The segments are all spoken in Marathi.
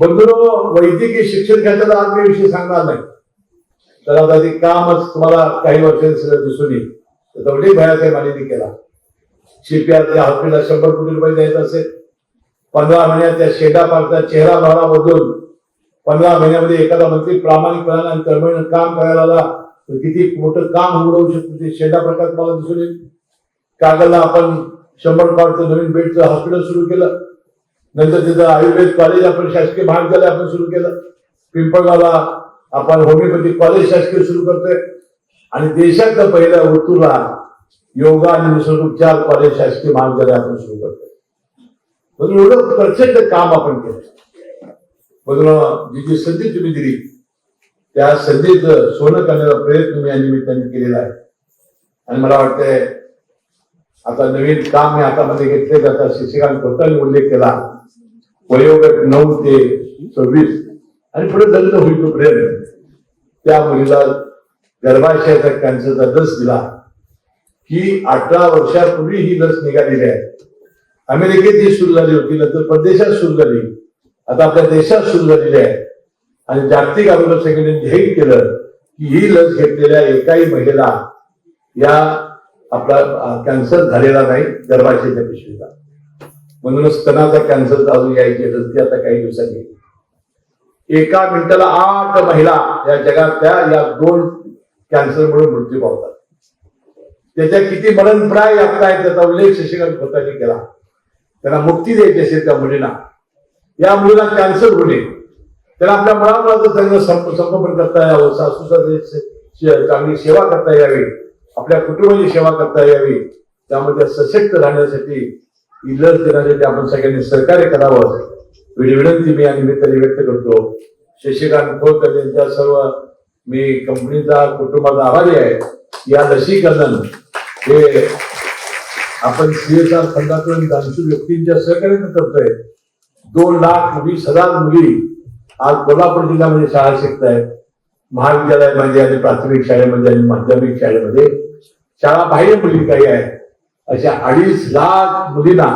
बंधू वैद्यकीय शिक्षण क्षेत्राचा आज मी विषय सांगणार नाही. तर आता ते कामच तुम्हाला काही वर्षांनी दिसून येईल. तर तेवढी भयाच्या मालिनी केला. शिपयार्डच्या हॉस्पिटलला शंभर कोटी रुपये द्यायचं असेल. पंधरा महिन्यात त्या शेडा पार्कचा चेहरा भावना बदलून पंधरा महिन्यामध्ये एखादा मंत्री प्रामाणिकपणाने आणि तळमळीनं काम करायला आला तर किती मोठं काम उघडवू शकतो ते शेडा प्रकार तुम्हाला दिसून येईल. कागदला आपण शंभर कॉडचं नवीन बेडचं हॉस्पिटल सुरू केलं. नंतर तिथं आयुर्वेद कॉलेज आपण शासकीय महाविद्यालय आपण सुरू केलं. पिंपळगावला आपण होमिओपॅथी कॉलेज शासकीय सुरू करतोय. आणि देशातलं पहिलं ऋतूला योगा आणि निसर्गोपचार कॉलेज शासकीय महाविद्यालय आपण सुरू करतोय. म्हणून एवढं प्रचंड काम आपण केलं. म्हणून जी जी संधी तुम्ही दिली त्या संधीचं सोनं करण्याचा प्रयत्न मी या निमित्ताने केलेला आहे. आणि मला वाटतंय आता नवीन काम मी हातामध्ये घेतले जातात शिक्षकांनी स्वतःने उल्लेख केला. वयोगट नऊ ते सव्वीस. आणि पुढे झालेलं होईल तोपर्यंत त्या मुलीला गर्भाशयाचा कॅन्सरचा लस दिला. की अठरा वर्षापूर्वी ही लस निघालेली आहे. अमेरिकेत ही सुरू झाली होती नंतर परदेशात सुरू झाली. आता आपल्या देशात सुरू झालेली आहे. आणि जागतिक आरोग्य संघटनेने जाहीर केलं की ही लस घेतलेल्या एकाही महिलेला या आपला कॅन्सर झालेला नाही गर्भाशयाच्या पिशवीचा म्हणूनच स्तनाचा कॅन्सर चालू यायची लस ती आता काही दिवसांनी येईल. एका मिनिटाला आठ महिला या जगातल्या या दोन कॅन्सरमुळे मृत्यू पावतात. त्याच्या किती मरणप्राय यात्रा आहेत त्याचा उल्लेख शशिकांत खोतांनी केला. त्यांना मुक्ती द्यायची असेल त्या मुलीला. या मुलीला कॅन्सर होणे त्याला आपल्या मुळामुळाचं चांगलं संप संगोपन करता यावं सासूचा चांगली सेवा करता यावी आपल्या कुटुंबाची सेवा करता यावी. त्यामध्ये सशक्त राहण्यासाठी ही लस देण्यासाठी आपण सगळ्यांनी सहकार्य करावं. एवढी विनंती मी या निमित्ताने व्यक्त करतो. शशिकांत खोत यांच्या सर्व मी कंपनीचा कुटुंबाचा आभारी आहे. या लसीकरण हे आपण सीएसआर फंडातून दानशूर व्यक्तींच्या सहकार्याने करतोय. दोन लाख वीस हजार मुली आज कोल्हापूर जिल्ह्यामध्ये शाळा शिकत आहेत महाविद्यालयामध्ये आणि प्राथमिक शाळेमध्ये आणि माध्यमिक शाळेमध्ये. शाळा बाह्य मुली काही आहेत. अशा अडीच लाख मुलींना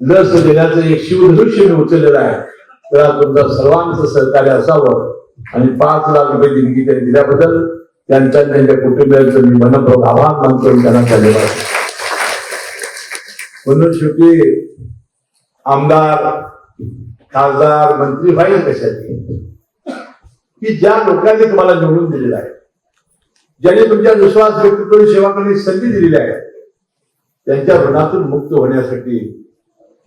लस देण्याचं एक शिवधनुष्य मी उचललेलं आहे. त्याला तुमचं सर्वांचं सहकार्य असावं आणि पाच लाख रुपये देणगी त्यांनी दिल्याबद्दल त्यांच्या त्यांच्या कुटुंबियांचं मी मनपूर्वक आभार मानतो आणि त्यांना धन्यवाद. म्हणून शेवटी आमदार खासदार मंत्री व्हायला कशाची की ज्या लोकांनी तुम्हाला निवडून दिलेला आहे ज्यांनी तुमच्या विश्वास व्यक्त करून सेवा करण्याची संधी दिलेली आहे त्यांच्या ऋणातून मुक्त होण्यासाठी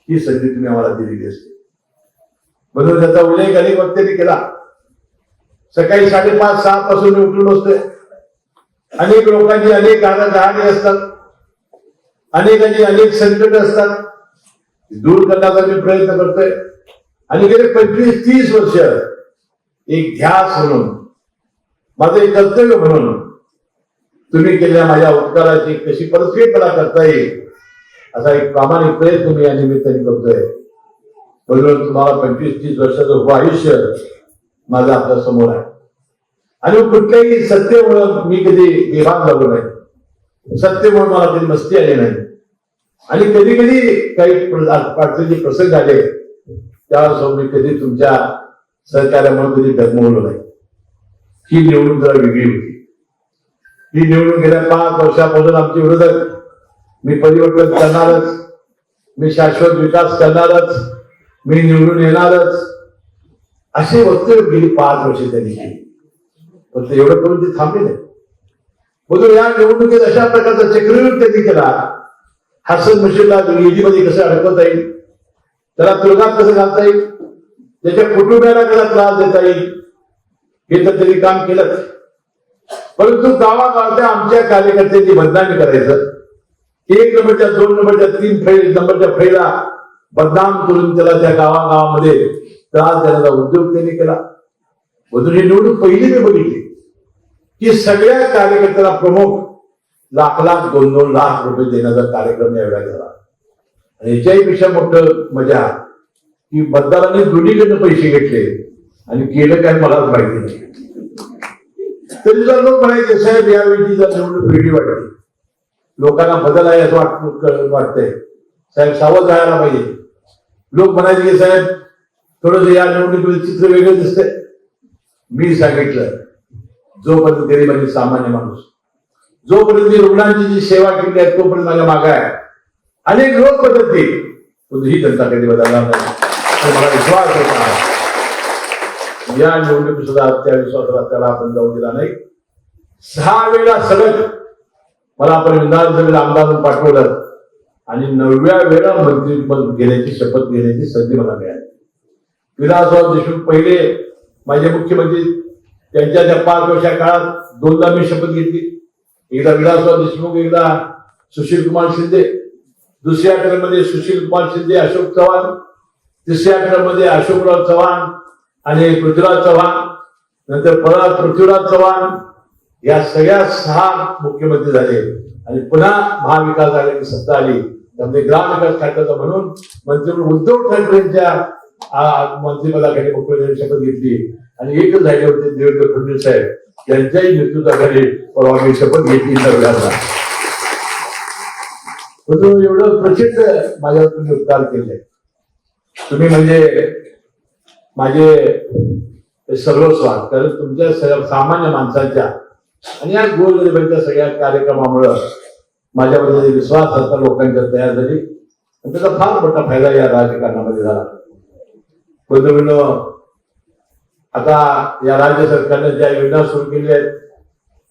ही संधी तुम्ही आम्हाला दिलेली असते. म्हणून त्याचा उल्लेख अनेक वक्त्यांनी केला. सकाळी साडेपाच सहा पासून मी उठून बसतोय. अनेक लोकांची अनेक गाडी असतात. अनेकांची अनेक संकट असतात. दूर करण्याचा मी प्रयत्न करतोय. आणि गेले पंचवीस तीस वर्ष एक ध्यास म्हणून माझं एक कर्तव्य म्हणून तुम्ही केलेल्या माझ्या उपकाराची कशी परतफेड मला करता येईल असा एक प्रामाणिक प्रयत्न मी या निमित्ताने करतोय. म्हणून तुम्हाला पंचवीस तीस वर्षाचं उभं आयुष्य माझं आपल्यासमोर आहे. आणि कुठल्याही सत्य म्हणून मी कधी विभाग लागलो नाही. म्हणून मला कधी मस्ती आली नाही. आणि कधी कधी काही प्र- अडचणीचे प्रसंग आले त्यावेळेस मी कधी तुमच्या सहकार्यामुळे कधी डगमवलो नाही. ही निवडणूक जरा वेगळी होती. ही निवडणूक गेल्या पाच वर्षापासून आमचे विरोधक मी परिवर्तन करणारच. मी शाश्वत विकास करणारच. मी निवडून येणारच. अशी वक्तव्य गेली पाच वर्षे त्यांनी केली. फक्त एवढं करून ते थांबले नाही म्हणून या निवडणुकीत अशा प्रकारचा चक्रव्यूह त्यांनी केला. हसन मुशीला ईडीमध्ये कसं अडकवता येईल? त्याला तुरुंगात कसं घालता येईल? त्याच्या कुटुंबियाला कसा त्रास देता येईल? हे तर त्यांनी काम केलंच. परंतु गावागावच्या आमच्या कार्यकर्त्यांची बदनामी करायचं एक नंबरच्या दोन नंबरच्या तीन फैल नंबरच्या फैला बदनाम करून त्याला त्या गावागावामध्ये त्रास देण्याचा उद्योग त्यांनी केला. म्हणून ही निवडणूक पहिली मी बघितली की सगळ्या कार्यकर्त्याला प्रमुख लाख लाख दोन दोन लाख रुपये देण्याचा कार्यक्रम यावेळा झाला. आणि याच्याही पेक्षा मोठं मजा की मतदारांनी दोन्हीकडनं पैसे घेतले आणि केलं काय मलाच माहिती नाही. तरी जर लोक म्हणायचे साहेब या जर निवडणूक वेगळी वाटते लोकांना बदल आहे असं वाट वाटतंय. साहेब सावध राहायला पाहिजे. लोक म्हणायचे की साहेब थोडस या निवडणुकीमध्ये चित्र वेगळं दिसतंय. मी सांगितलं जोपर्यंत म्हणजे सामान्य माणूस. जोपर्यंत मी रुग्णांची जी सेवा केली आहे तोपर्यंत माझ्या मागे आहे. अनेक लोक बदलतील. पण ही जनता कधी बदलणार नाही. आणि मला विश्वास होता या निवडणुकीत सुद्धा त्या विश्वासाला त्याला आपण जाऊ दिला नाही. सहा वेळा सलग मला आपण विधानसभेला आमदार पाठवलं आणि नवव्या वेळा मंत्रीपद घेण्याची शपथ घेण्याची संधी मला मिळाली. विलासराव देशमुख पहिले माझे मुख्यमंत्री त्यांच्या त्या पाच वर्षा काळात दोनदा मी शपथ घेतली. एकदा विलासराव देशमुख एकदा सुशील कुमार शिंदे. दुसऱ्या टर्म सुशील कुमार शिंदे अशोक चव्हाण. तिसऱ्या टर्म अशोकराव चव्हाण. आणि पृथ्वीराज चव्हाण नंतर परत पृथ्वीराज चव्हाण या सगळ्या सहा मुख्यमंत्री झाले. आणि पुन्हा महाविकास आघाडी सत्ता आली. त्यामध्ये ग्रामविकास खात्याचा म्हणून मंत्री उद्धव ठाकरेंच्या मंत्रिपदाखाली मुख्यमंत्री शपथ घेतली. आणि एकच झाले होते देवेंद्र फडणवीस साहेब. यांच्याही नेतृत्वाखाली परवानगी शपथ घेतली नव्याला एवढं प्रचंड माझ्यावर तुम्ही उपकार केले. तुम्ही म्हणजे माझे सर्वस्व आहात. कारण तुमच्या सगळ्या सामान्य माणसांच्या आणि या गोरगरिबांच्या सगळ्या कार्यक्रमामुळं माझ्यामध्ये विश्वास असता लोकांच्या तयार झाली. आणि त्याचा फार मोठा फायदा या राजकारणामध्ये झाला. बंधूंनो आता या राज्य सरकारने ज्या योजना सुरू केल्या आहेत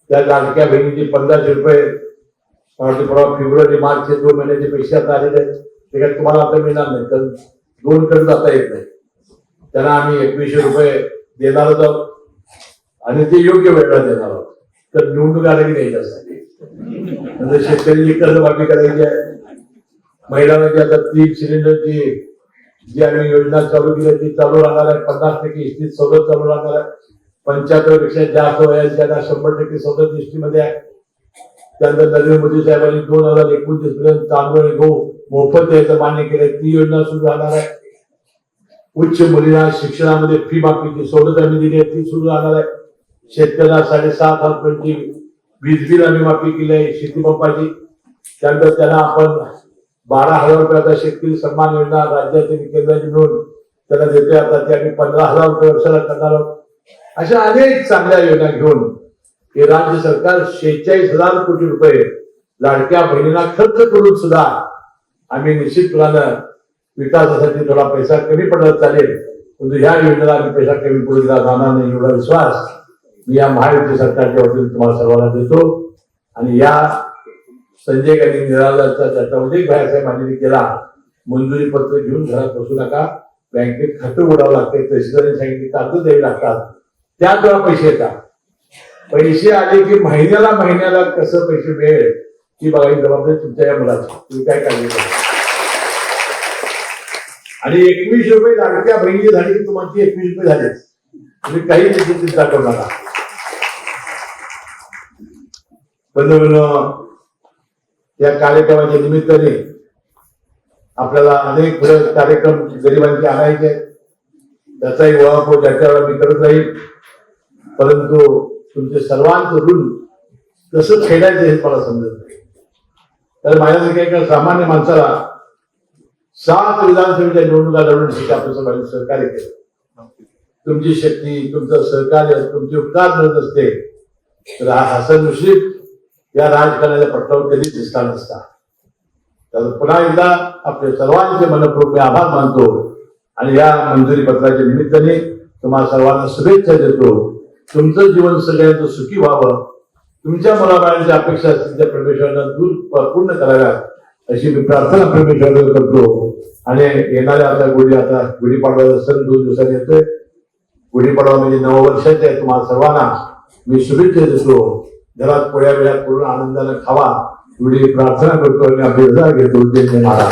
त्या लाडक्या बहिणीची पंधराशे रुपये मला फेब्रुवारी मार्च हे दोन महिन्याचे पैसे आता आलेले आहेत. ते काय तुम्हाला आता मिळणार नाही तर दोन कडे जाता येत नाही. त्यांना आम्ही एकवीसशे रुपये देणार होतो आणि ते योग्य वेळेला देणार आहोत तर निवडणूक आले की नाही त्यासाठी? नंतर शेतकऱ्यांची कर्जमाफी करायची आहे. महिलांना जी आता तीन सिलेंडरची जी आम्ही योजना चालू केली आहे, ती चालू राहणार आहे. पन्नास टक्के इस्टी सवलत चालू राहणार आहे. पंच्याहत्तरपेक्षा जास्त वयाच्या शंभर टक्के सवलत इष्टीमध्ये आहे. त्यानंतर नरेंद्र मोदी साहेबांनी दोन हजार एकोणतीस पर्यंत तांदूळ आणि गहू मोफत द्यायचं मान्य केलंय. ती योजना सुरू राहणार आहे. उच्च मुलींना शिक्षणामध्ये फी माफीची सवलत आम्ही दिली आहे ती सुरू राहणार आहे. शेतकऱ्याला साडेसात हजार वीज बिल आम्ही माफी केली आहे शेती पंपाची. त्यानंतर त्याला आपण बारा हजार रुपयाचा शेतकरी सन्मान योजना राज्याची आणि केंद्राची मिळून त्याला देतोय. आता ते आम्ही पंधरा हजार रुपये वर्षाला करणार आहोत. अशा अनेक चांगल्या योजना घेऊन हे राज्य सरकार शेहेचाळीस हजार कोटी रुपये लाडक्या बहिणींना खर्च करून सुद्धा आम्ही निश्चितपणानं विकासासाठी थोडा पैसा कमी पडत चालेल. परंतु ह्या योजनेला आम्ही पैसा कमी पडू दिला जाणार नाही एवढा विश्वास मी या महायुती सरकारच्या वतीने तुम्हाला सर्वांना देतो. आणि या संजय गांधी निराधारचा त्याचा उल्लेख बाहेरसाहेब मान्य केला. मंजुरी पत्र घेऊन घरात बसू नका. बँकेत खातं उघडावं लागते तहसीलदारांनी सांगितले कागद द्यावी लागतात. त्याद्वारा पैसे येतात. पैसे आले की महिन्याला महिन्याला कसं पैसे मिळेल ही बघायची जबाबदारी तुमच्या या मुलाची. तुम्ही काय काळजी करा? आणि एकवीस रुपये लाडक्या बहिणी झाली की तुम्हाला एकवीस रुपये झाले. तुम्ही काही त्याची चिंता करू नका. बंधूंनो या कार्यक्रमाच्या निमित्ताने आपल्याला अनेक कार्यक्रम गरिबांचे आणायचे आहेत. त्याचाही ओळखो ज्याच्यावर मी करत राहील. परंतु तुमचे सर्वांचं ऋण कसं फेडायचं हे मला समजत नाही. तर माझ्यासारख्या एका सामान्य माणसाला सात विधानसभेच्या निवडणुका लढून शिका आपल्या समाजाने सहकार्य केलं. तुमची शक्ती तुमचं सहकार्य तुमचे उपकार मिळत असते तर हसन मुश्रीफ या राजकारणाच्या पट्टावर कधीच दिसला नसता. तर पुन्हा एकदा आपले सर्वांचे मनपूर्वक मी आभार मानतो आणि या मंजुरी पत्राच्या निमित्ताने तुम्हाला सर्वांना शुभेच्छा देतो. तुमचं जीवन सगळ्यांचं सुखी व्हावं. तुमच्या मुलाबाळांच्या अपेक्षा असतील त्या परमेश्वरांना दूर पूर्ण कराव्यात. अशी मी प्रार्थना परमेश्वराला करतो आणि येणाऱ्या आता गुढी आता गुढीपाडवा सण दोन दिवसांनी येतोय. गुढीपाडवा म्हणजे नववर्षाचे आहे तुम्हाला सर्वांना. मी शुभेच्छा देतो. घरात पोळ्या वेळात पूर्ण आनंदाने खावा. एवढी प्रार्थना करतो आणि अभिर्जा घेतो. महाराज.